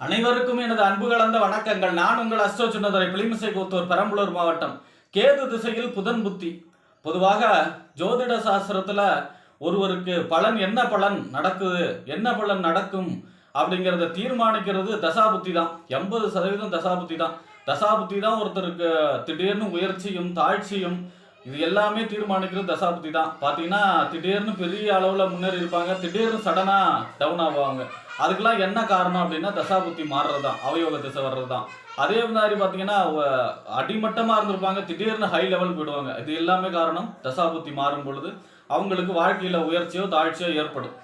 அனைவருக்கும் எனது அன்பு கலந்த வணக்கங்கள். நான் உங்கள் அஸ்டோ சுண்ணதுரை பிளிமிசை கூத்தூர் பெரம்பலூர் மாவட்டம். கேது திசையில் புதன் புத்தி. பொதுவாக ஜோதிட சாஸ்திரத்தில் ஒருவருக்கு பலன் என்ன பலன் நடக்குது என்ன பலன் நடக்கும் அப்படிங்கிறத தீர்மானிக்கிறது தசாபுத்தி தான். எண்பது சதவீதம் தசாபுத்தி தான். தசாபுத்தி தான் ஒருத்தருக்கு திடீர்னு உயர்ச்சியும் தாழ்ச்சியும் இது எல்லாமே தீர்மானிக்கிறது தசாபுத்தி தான். பார்த்தீங்கன்னா திடீர்னு பெரிய அளவில் முன்னேறி இருப்பாங்க. திடீர்னு சடனாக டவுன் ஆவாங்க. அதுக்கெல்லாம் என்ன காரணம் அப்படின்னா தசாபுத்தி மாறுறது தான் அவயோக திசை வர்றது தான் அதே மாதிரி பார்த்தீங்கன்னா அவ- அடிமட்டமாக இருந்திருப்பாங்க. திடீர்னு ஹை லெவல் போயிடுவாங்க. இது எல்லாமே காரணம் தசாபுத்தி மாறும் பொழுது அவங்களுக்கு வாழ்க்கையில் உயர்ச்சியோ தாழ்ச்சியோ ஏற்படும்.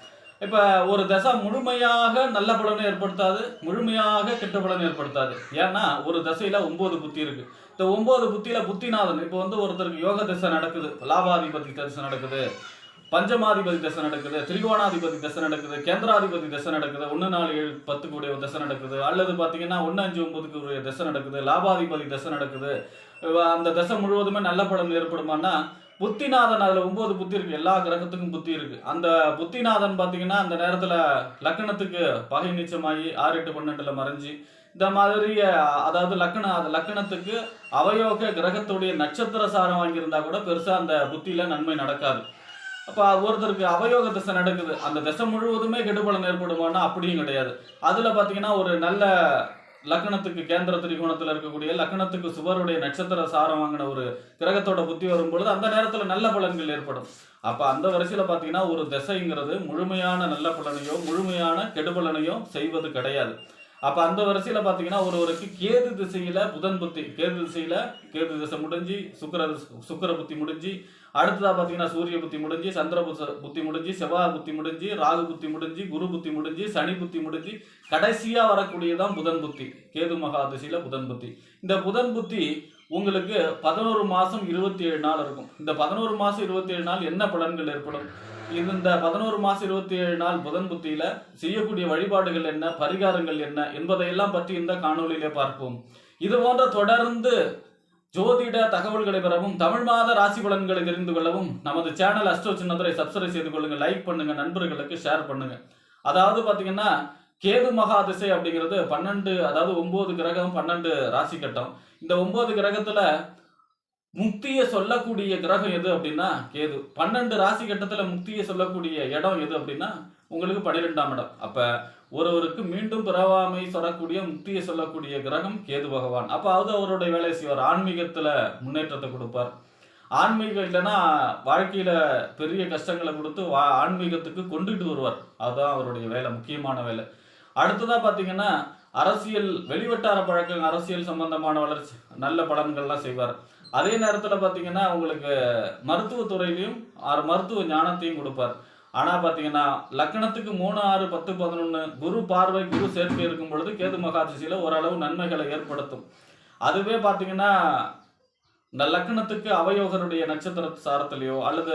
இப்போ ஒரு தசை முழுமையாக நல்ல பலனை ஏற்படுத்தாது முழுமையாக கெட்ட பலனை ஏற்படுத்தாது. ஏன்னா ஒரு தசையில் ஒம்பது புத்தி இருக்கு. இந்த ஒம்பது புத்தியில் புத்திநாதன் இப்போ வந்து ஒருத்தருக்கு யோக திசை நடக்குது லாபாதிபதி தசை நடக்குது பஞ்சமாதிபதி தசை நடக்குது திரிகோணாதிபதி தசை நடக்குது கேந்திராதிபதி தசை நடக்குது ஒன்று நாலு ஏழு பத்துக்கு உடைய தசை நடக்குது அல்லது பார்த்தீங்கன்னா ஒன்று அஞ்சு ஒன்பதுக்கு உடைய தசை நடக்குது லாபாதிபதி தசை நடக்குது. அந்த தசை முழுவதுமே நல்ல பலன் ஏற்படுமானா புத்திநாதன் அதில் ஒம்பது புத்தி இருக்கு. எல்லா கிரகத்துக்கும் புத்தி இருக்கு. அந்த புத்திநாதன் பார்த்தீங்கன்னா அந்த நேரத்தில் லக்கணத்துக்கு பகை நீச்சமாகி ஆறு எட்டு பன்னெண்டில் மறைஞ்சு இந்த மாதிரி அதாவது லக்கண அது லக்கணத்துக்கு அவயோக கிரகத்துடைய நட்சத்திர சாரம் வாங்கியிருந்தா கூட பெருசாக அந்த புத்தியில் நன்மை நடக்காது. அப்போ ஒருத்தருக்கு அவயோக திசை நடக்குது. அந்த திசை முழுவதுமே கெடுபலன் ஏற்படுமானா அப்படியும் கிடையாது. அதில் பார்த்தீங்கன்னா ஒரு நல்ல லக்கணத்துக்கு கேந்திர திரிகோணத்தில் இருக்கக்கூடிய லக்கணத்துக்கு சுவருடைய நட்சத்திர சாரம் வாங்கின ஒரு கிரகத்தோட புத்தி வரும்பொழுது அந்த நேரத்தில் நல்ல பலன்கள் ஏற்படும். அப்போ அந்த வரிசையில் பார்த்தீங்கன்னா ஒரு திசைங்கிறது முழுமையான நல்ல பலனையோ முழுமையான கெடுபலனையோ செய்வது கிடையாது. அப்போ அந்த வரிசையில் பார்த்தீங்கன்னா ஒருவருக்கு கேது திசையில் புதன் புத்தி கேது திசையில் கேது திசை முடிஞ்சு சுக்கிர சுக்கிர புத்தி முடிஞ்சு அடுத்ததாக பார்த்தீங்கன்னா சூரிய புத்தி முடிஞ்சு சந்திர புத்தி முடிஞ்சு செவ்வாய் புத்தி முடிஞ்சு ராகு புத்தி முடிஞ்சு குரு புத்தி முடிஞ்சு சனி புத்தி முடிஞ்சு கடைசியாக வரக்கூடியதான் புதன் புத்தி கேது மகா திசையில் புதன் புத்தி. இந்த புதன் புத்தி உங்களுக்கு பதினோரு மாதம் இருபத்தி ஏழு நாள் இருக்கும். இந்த பதினோரு மாதம் இருபத்தி ஏழு நாள் என்ன பலன்கள் ஏற்படும்? இந்த பதினோரு மாசம் இருபத்தி ஏழு நாள் புதன் புத்தியில செய்யக்கூடிய வழிபாடுகள் என்ன பரிகாரங்கள் என்ன என்பதையெல்லாம் பற்றி இந்த காணொளியிலே பார்ப்போம். இது போன்ற தொடர்ந்து ஜோதிட தகவல்களை பெறவும் தமிழ் மாத ராசி பலன்களை தெரிந்து கொள்ளவும் நமது சேனல் அஸ்ட்ரோ சின்னதுரை சப்ஸ்கிரைப் செய்து கொள்ளுங்க லைக் பண்ணுங்க நண்பர்களுக்கு ஷேர் பண்ணுங்க. அதாவது பாத்தீங்கன்னா கேது மகா திசை அப்படிங்கிறது பன்னெண்டு அதாவது ஒன்பது கிரகம் பன்னெண்டு ராசி கட்டம். இந்த ஒன்பது கிரகத்துல முக்தியை சொல்லக்கூடிய கிரகம் எது அப்படின்னா கேது. பன்னெண்டு ராசி கட்டத்துல முக்தியை சொல்லக்கூடிய இடம் எது அப்படின்னா உங்களுக்கு பன்னிரெண்டாம் இடம். அப்ப ஒருவருக்கு மீண்டும் பிறவாமை சொல்லக்கூடிய முக்தியை சொல்லக்கூடிய கிரகம் கேது பகவான். அப்ப அது அவருடைய வேலை செய்வார். ஆன்மீகத்துல முன்னேற்றத்தை கொடுப்பார். ஆன்மீகம் இல்லைன்னா வாழ்க்கையில பெரிய கஷ்டங்களை கொடுத்து வா ஆன்மீகத்துக்கு கொண்டுட்டு வருவார். அதுதான் அவருடைய வேலை முக்கியமான வேலை. அடுத்ததா பாத்தீங்கன்னா அரசியல் வெளிவட்டார பழக்கம் அரசியல் சம்பந்தமான வளர்ச்சி நல்ல பலன்கள்லாம் செய்வார். அதே நேரத்துல பாத்தீங்கன்னா உங்களுக்கு மருத்துவத்துறையிலையும் ஆறு மருத்துவ ஞானத்தையும் கொடுப்பார். ஆனா பாத்தீங்கன்னா லக்கணத்துக்கு மூணு ஆறு பத்து பதினொன்னு குரு பார்வை குரு சேர்க்கை இருக்கும் பொழுது கேது மகாதிசையில ஓரளவு நன்மைகளை ஏற்படுத்தும். அதுவே பாத்தீங்கன்னா இந்த லக்கணத்துக்கு அவயோகருடைய நட்சத்திர சாரத்திலேயோ அல்லது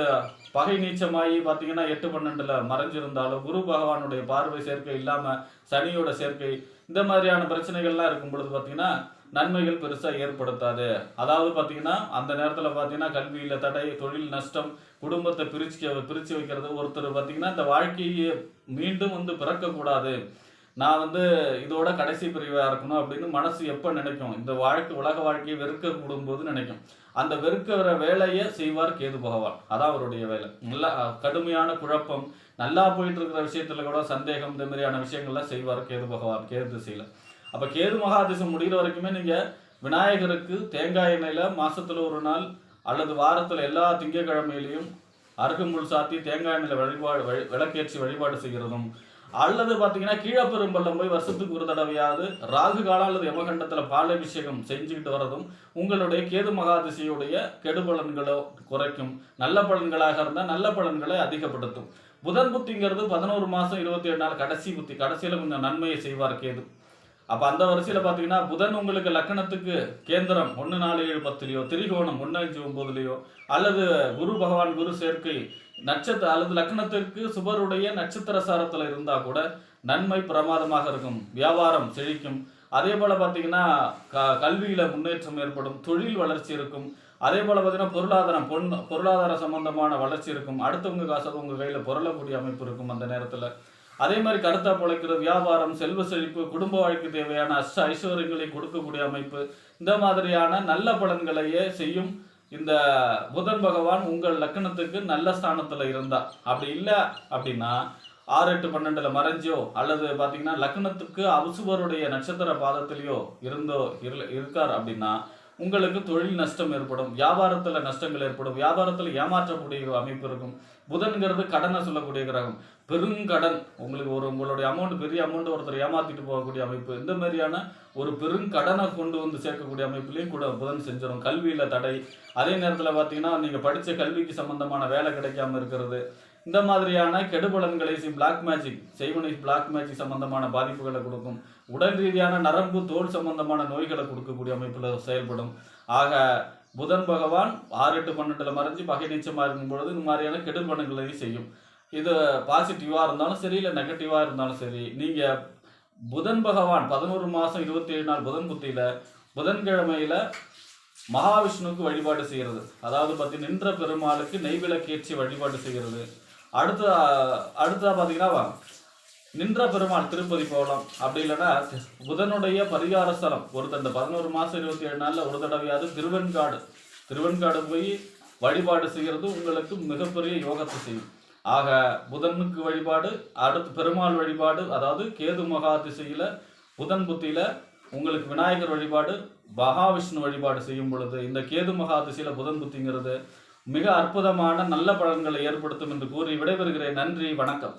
பகை நீச்சமாகி பார்த்தீங்கன்னா எட்டு பன்னெண்டுல மறைஞ்சிருந்தாலோ குரு பகவானுடைய பார்வை சேர்க்கை இல்லாம சனியோட சேர்க்கை இந்த மாதிரியான பிரச்சனைகள்லாம் இருக்கும் பொழுது பார்த்தீங்கன்னா நன்மைகள் பெருசா ஏற்படுத்தாது. அதாவது பார்த்தீங்கன்னா அந்த நேரத்துல பார்த்தீங்கன்னா கல்வியில தடை தொழில் நஷ்டம் குடும்பத்தை பிரிச்சு பிரிச்சு வைக்கிறது ஒருத்தர் பார்த்தீங்கன்னா இந்த வாழ்க்கையை மீண்டும் வந்து பிறக்கக்கூடாது. நான் வந்து இதோட கடைசி பிரிவாக இருக்கணும் அப்படின்னு மனசு எப்போ நினைக்கும்? இந்த வாழ்க்கை உலக வாழ்க்கையை வெறுக்க கூடும்போது நினைக்கும். அந்த வெறுக்கிற வேலையை செய்வார் கேது பகவான். அதான் அவருடைய வேலை. நல்லா கடுமையான குழப்பம் நல்லா போயிட்டு இருக்கிற விஷயத்துல கூட சந்தேகம் இந்த மாதிரியான விஷயங்கள்லாம் செய்வார் கேது பகவான் கேது திசையில. அப்ப கேது மகாதிசம் முடிகிற வரைக்குமே நீங்க விநாயகருக்கு தேங்காய் எண்ணெயில மாசத்துல ஒரு நாள் அல்லது வாரத்துல எல்லா திங்கக்கிழமையிலையும் அருகம்புல் சாத்தி தேங்காய் எண்ணெயில வழிபாடு வழி- விளக்கேற்றி வழிபாடு செய்கிறதும். அல்லது பார்த்தீங்கன்னா கீழப்பெரும்பள்ளம் போய் வருஷத்துக்கு ஒரு தடவையாவது ராகு காலம் அல்லது யமகண்டத்தில் பாலாபிஷேகம் செஞ்சுக்கிட்டு வர்றதும் உங்களுடைய கேது மகாதிசையுடைய கெடுபலன்களோ குறைக்கும். நல்ல பலன்களாக இருந்தால் நல்ல பலன்களை அதிகப்படுத்தும். புதன் புத்திங்கிறது பதினோரு மாதம் இருபத்தி ஏழு நாள் கடைசி புத்தி. கடைசியில் கொஞ்சம் நன்மையை செய்வார் கேது. அப்ப அந்த வரிசையில பாத்தீங்கன்னா புதன் உங்களுக்கு லக்கணத்துக்கு கேந்திரம் ஒன்று நாலு ஏழு பத்துலயோ திரிகோணம் ஒன்று அஞ்சு ஒன்பதுலயோ அல்லது குரு பகவான் குரு சேர்க்கை நட்சத்திர அல்லது லக்னத்திற்கு சுபருடைய நட்சத்திர சாரத்துல இருந்தா கூட நன்மை பிரமாதமாக இருக்கும் வியாபாரம் செழிக்கும். அதே போல பாத்தீங்கன்னா க கல்வியில முன்னேற்றம் ஏற்படும் தொழில் வளர்ச்சி இருக்கும். அதே போல பார்த்தீங்கன்னா பொருளாதாரம் பொன் பொருளாதார சம்பந்தமான வளர்ச்சி இருக்கும். அடுத்தவங்க காசு உங்க கையில பொருளக்கூடிய அமைப்பு இருக்கும் அந்த நேரத்துல. அதே மாதிரி கடத்தா பிழைக்கிறது வியாபாரம் செல்வ செழிப்பு குடும்ப வாழ்க்கை தேவையான அஷ்ட ஐஸ்வர்யங்களை கொடுக்கக்கூடிய அமைப்பு இந்த மாதிரியான நல்ல பலன்களையே செய்யும் இந்த புதன் பகவான் உங்கள் லக்கணத்துக்கு நல்ல ஸ்தானத்தில் இருந்தா. அப்படி இல்லை அப்படின்னா ஆறு எட்டு பன்னெண்டுல மறைஞ்சோ அல்லது பார்த்தீங்கன்னா லக்னத்துக்கு அவசுவருடைய நட்சத்திர பாதத்திலேயோ இருந்தோ இருல- இருக்கார் அப்படின்னா உங்களுக்கு தொழில் நஷ்டம் ஏற்படும் வியாபாரத்தில் நஷ்டங்கள் ஏற்படும் வியாபாரத்தில் ஏமாற்றக்கூடிய அமைப்பு இருக்கும். புதன்கிறது கடனை சொல்லக்கூடிய கிரகம். பெருங்கடன். உங்களுக்கு ஒரு உங்களுடைய அமௌண்ட் பெரிய அமௌண்ட் ஒருத்தர் ஏமாத்திட்டு போகக்கூடிய அமைப்பு. இந்த மாதிரியான ஒரு பெருங்கடனை கொண்டு வந்து சேர்க்கக்கூடிய அமைப்புலையும் கூட புதன் செஞ்சிடும் கல்வியில் தடை. அதே நேரத்தில் பார்த்தீங்கன்னா நீங்கள் படித்த கல்விக்கு சம்மந்தமான வேலை கிடைக்காம இருக்கிறது. இந்த மாதிரியான கெடுபலன்களை பிளாக் மேஜிக் செய்வனை பிளாக் மேஜிக் சம்பந்தமான பாதிப்புகளை கொடுக்கும். உடல் ரீதியான நரம்பு தோல் சம்பந்தமான நோய்களை கொடுக்கக்கூடிய அமைப்பில் செயல்படும். ஆக புதன் பகவான் ஆறு எட்டு பன்னெண்டில் மறைஞ்சு பகை நீச்சமாக இருக்கும் பொழுது இந்த மாதிரியான கெடுபலன்களை செய்யும். இது பாசிட்டிவாக இருந்தாலும் சரி இல்லை நெகட்டிவாக இருந்தாலும் சரி நீங்கள் புதன் பகவான் பதினோரு மாதம் இருபத்தி ஏழு நாள் புதன் புத்தியில் புதன்கிழமையில் மகாவிஷ்ணுவுக்கு வழிபாடு செய்கிறது அதாவது பற்றி நின்ற பெருமாளுக்கு நெய்விளக்கேற்றி வழிபாடு செய்கிறது அடுத்த அடுத்ததாக பார்த்தீங்கன்னா நின்ற பெருமாள் திருப்பதி போகலாம் அப்படி இல்லைன்னா புதனுடைய பரிகார ஸ்தலம். ஒரு இந்த பதினோரு மாதம் இருபத்தி ஏழு நாளில் ஒரு தடவையாவது திருவெண்காடு. திருவெண்காடு போய் வழிபாடு செய்கிறது உங்களுக்கு மிகப்பெரிய யோகத்தை செய்யும். ஆக புதனுக்கு வழிபாடு அடுத்து பெருமாள் வழிபாடு அதாவது கேது மகா திசையில் புதன் புத்தியில் உங்களுக்கு விநாயகர் வழிபாடு மகாவிஷ்ணு வழிபாடு செய்யும் பொழுது இந்த கேது மகா திசையில் புதன் புத்திங்கிறது மிக அற்புதமான நல்ல பலன்களை ஏற்படுத்தும் என்று கூறி விடைபெறுகிறேன். நன்றி வணக்கம்.